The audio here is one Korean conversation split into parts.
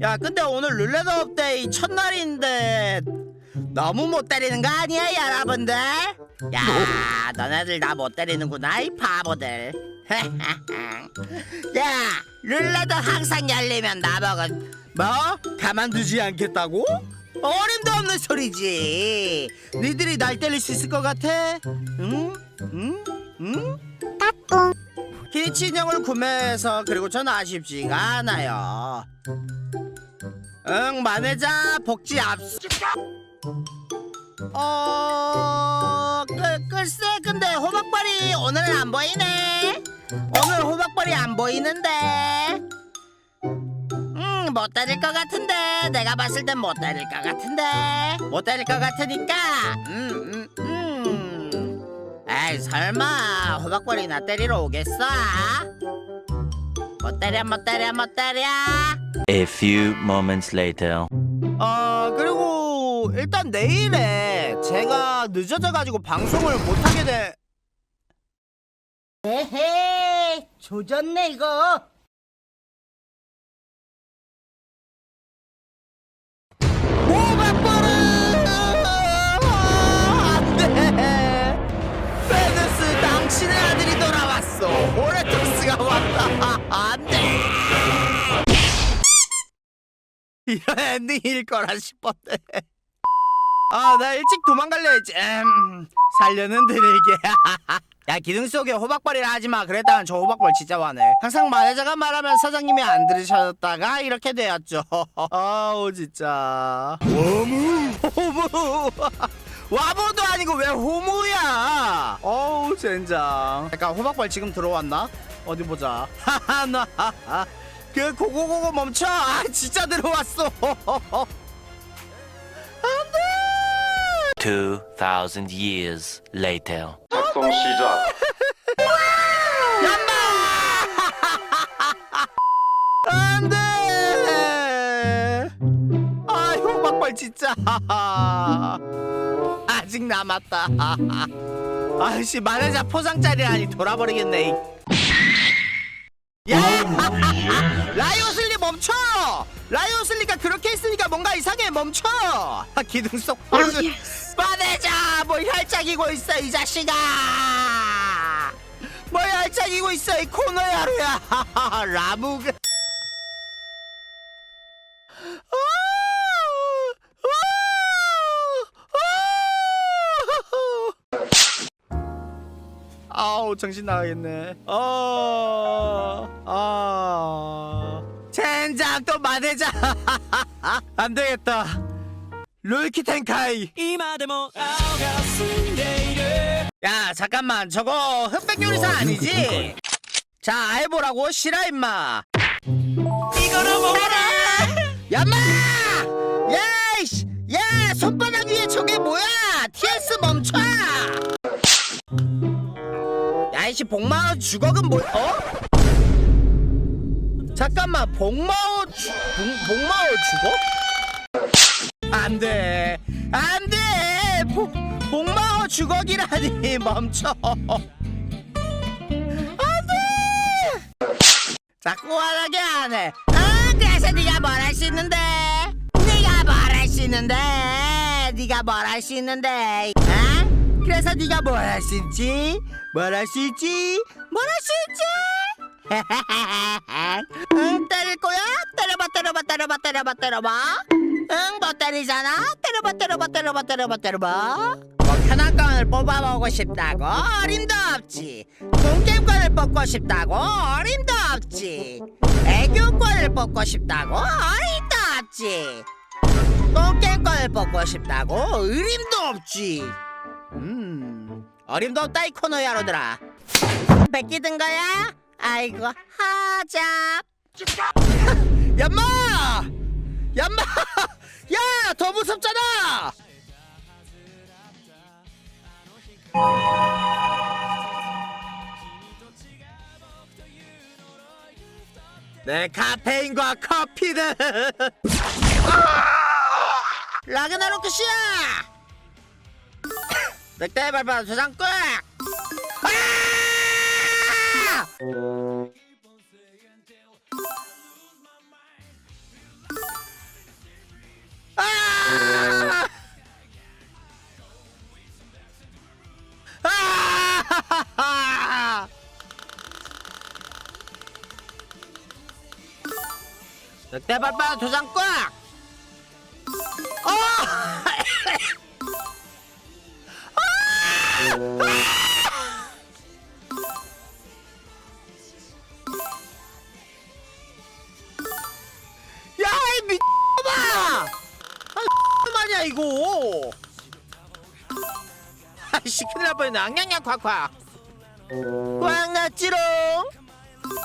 야 근데 오늘 룰렛 업데이 첫날인데 너무 못 때리는 거 아니야 여러분들? 야 너네들 나 못 때리는구나 이 바보들 야 룰렛은 항상 열리면 나먹은 뭐? 가만두지 않겠다고? 어림도 없는 소리지 니들이 날 때릴 수 있을 것 같아? 응? 응? 응? 키친형을 구매해서 그리고 전 아쉽지가 않아요. 응 마네자 복지 앞서 어... 글, 글쎄 근데 호박벌이 오늘은 안 보이네. 오늘 호박벌이 안 보이는데. 음, 못 때릴 것 같은데. 내가 봤을 땐 못 때릴 것 같은데. 못 때릴 것 같으니까. 음, 음, 음. 에이 설마 호박벌이 나 때리러 오겠어? 못 때려 못 때려 못 때려 A few moments later. 아 그리고 일단 내일에 제가 늦어져가지고 방송을 못하게 돼 에헤이 조졌네 이거 안돼 이런 엔딩일 거라 싶었네. 아, 나 일찍 도망갈려 했지. 음, 살려는 드릴게. 야, 기둥 속에 호박벌이라 하지 마. 그랬다간 저 호박벌 진짜 화내. 항상 마네자가 말하면 사장님이 안 들으셨다가 이렇게 되었죠. 아우, 진짜. 호무. 호무. 와보도 아니고 왜 호무야? 어우, 젠장. 잠깐, 호박벌 지금 들어왔나? 어디 보자. 하하 나. 그 고고고고 멈춰 아 진짜 들어왔어 2,000 years later. 작성 시작. 안돼 아 호박벌 진짜 아직 남았다 아씨 마네자 포상짜리라니 돌아버리겠네 이. 야! 라이오슬리 멈춰! 라이오슬리가 그렇게 했으니까 뭔가 이상해 멈춰! 아, 기둥 속 홀수 마네자! 뭘 혈짝이고 있어 이 자식아! 뭘 혈짝이고 있어 이 코너야루야! 라무그 아우 정신 나가겠네. 어, 아, 젠장 또 마대자. 안 되겠다. 롤키 텐카이. 야 잠깐만 저거 흑백 요리사 아니지? 자 해보라고 싫어 임마. 이거로 먹어라. 야마! 복마호 주걱은 뭐? 어? 잠깐만 복마호 주, 복, 복마호 주걱? 안돼 안돼 복, 복마호 주걱이라니 멈춰 안돼 자꾸 화나게 안해 아 그래서 네가 뭘 할 수 있는데 네가 뭘 할 수 있는데 네가 뭘 할 수 있는데 아? 그래서 네가 뭘 할 수 있지? 뭘 할 수 있지? 뭘 할 수 있지? 응 때릴 거야? 때려봐 때려봐 때려봐 때려봐 때려봐. 응 못 때리잖아? 때려봐 때려봐 때려봐 때려봐 때려봐. 뭐 편한권을 뽑아보고 싶다고? 어림도 없지. 동겜권을 뽑고 싶다고? 어림도 없지. 애교권을 뽑고 싶다고? 어림도 없지. 똥겜권을 뽑고 싶다고? 의림도 없지 음 어림도 없다 이 코너 야로들아. 뺏기든 거야? 아이고 하자 얌마! 얌마! 야 더 무섭잖아! 내 카페인과 커피는 라그나로크시야 늑대 발판 세상끝! 아! 아! 아! 늑대 발판 조상 꽉! 이거. 아이씨 큰일 날 뻔했네. 앙냥냥 콱콱. 꽝 났지롱.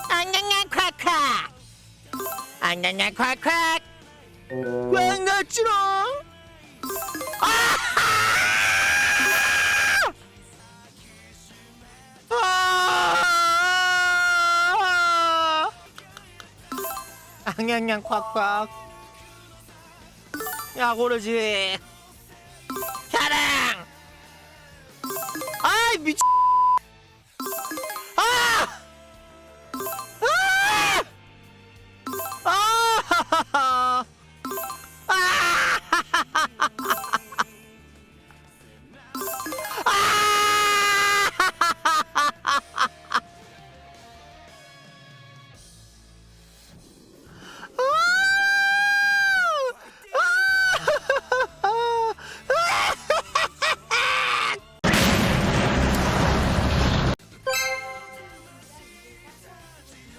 앙냥냥 콱콱. 앙냥냥 콱콱. 아! 앙냥냥 콱콱. 야 고르지. 아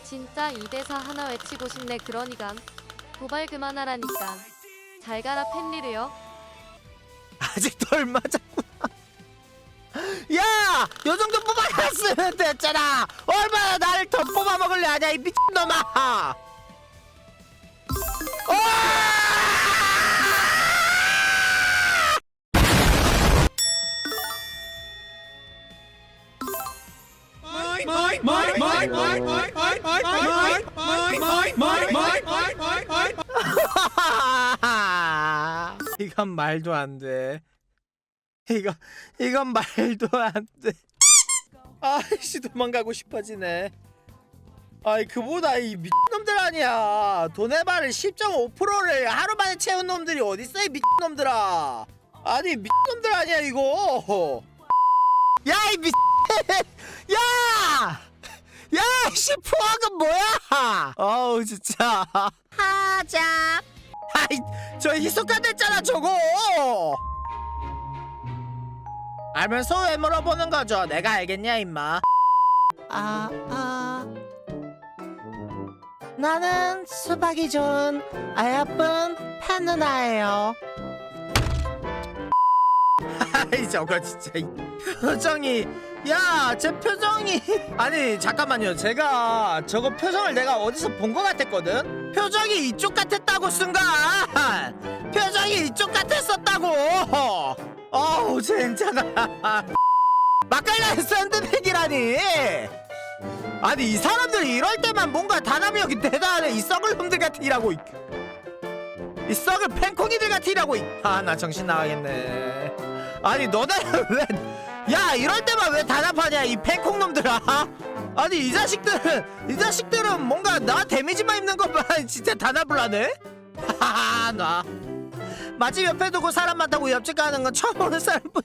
진짜 이 대사 하나 외치고 싶네 그러니깐 도발 그만하라니깐 잘 가라 팬리르요 아직도 얼마 잤구나. 야, 요 정도 뽑아놨으면 됐잖아. 얼마나 나를 더 뽑아 먹을래 하냐 이 미친놈아. 이건 말도 안 돼. 이거 이건 말도 안 돼. 아이씨 도망가고 싶어지네. 아이 그보다 이 미친놈들 아니야. 돈의 발을 10.5%를 하루 만에 채운 놈들이 어딨어 이 미친놈들아. 아니 미친놈들 아니야 이거. 야이 미. 야. 야, 씨 포악은 뭐야? 어우 진짜. 하자. 아이, 저 희석가 됐잖아 저거. 알면서 왜 물어보는 거죠? 내가 알겠냐 임마. 아, 아. 나는 수박이 좋은 아야쁜 팬 누나예요. 아이 저거 진짜 이 표정이. 야 제 표정이. 아니 잠깐만요. 제가 저거 표정을 내가 어디서 본 것 같았거든? 표정이 이쪽 같았다고 순간. 표정이 이쪽 같았었다고. 어우 젠장아. 막갈라 샌드백이라니. 아니 이 사람들이 이럴 때만 뭔가 단합력이 대단해 이 썩을 놈들 같으라고 이, 이 썩을 팬콩이들 같으라고 아나 정신 나가겠네 아니 너네는 왜 야 이럴 때만 왜 단합하냐 이 팬콩 놈들아. 아니 이 자식들은 이 자식들은 뭔가 나 데미지만 입는 것만 진짜 단합을 하네? 하하 나. 맛집 옆에 두고 사람 많다고 옆집 가는 건 처음 보는 사람뿐